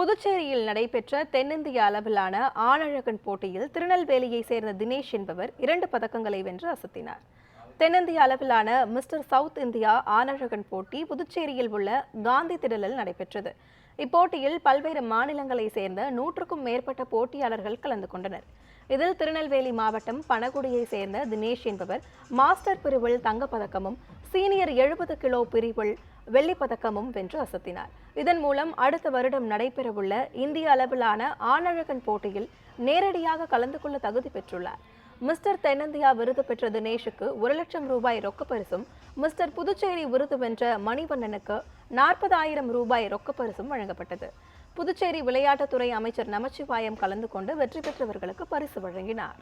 புதுச்சேரியில் நடைபெற்ற தென்னிந்திய அளவிலான ஆணழகன் போட்டியில் திருநெல்வேலியை சேர்ந்த தினேஷ் என்பவர் இரண்டு பதக்கங்களை வென்று அசத்தினார். தென்னிந்திய அளவிலான மிஸ்டர் சவுத் இந்தியா ஆணழகன் போட்டி புதுச்சேரியில் உள்ள காந்தி திடலில் நடைபெற்றது. இப்போட்டியில் பல்வேறு மாநிலங்களை சேர்ந்த நூற்றுக்கும் மேற்பட்ட போட்டியாளர்கள் கலந்து கொண்டனர். இதில் திருநெல்வேலி மாவட்டம் பனகுடியை சேர்ந்த தினேஷ் என்பவர் மாஸ்டர் பிரிவில் தங்கப்பதக்கமும் சீனியர் எழுபது கிலோ பிரிவில் பதக்கமும் வென்று அசத்தினார். இதன் மூலம் அடுத்த வருடம் நடைபெறவுள்ள இந்திய அளவிலான ஆணழகன் போட்டியில் நேரடியாக கலந்து கொள்ள தகுதி பெற்றுள்ளார். மிஸ்டர் தென்னிந்தியா விருது பெற்ற தினேஷுக்கு ஒரு லட்சம் ரூபாய் ரொக்கப்பரிசும் மிஸ்டர் புதுச்சேரி விருது வென்ற மணிவண்ணனுக்கு நாற்பதாயிரம் ரூபாய் ரொக்கப்பரிசும் வழங்கப்பட்டது. புதுச்சேரி விளையாட்டுத்துறை அமைச்சர் நமச்சிவாயம் கலந்து கொண்டு வெற்றி பெற்றவர்களுக்கு பரிசு வழங்கினார்.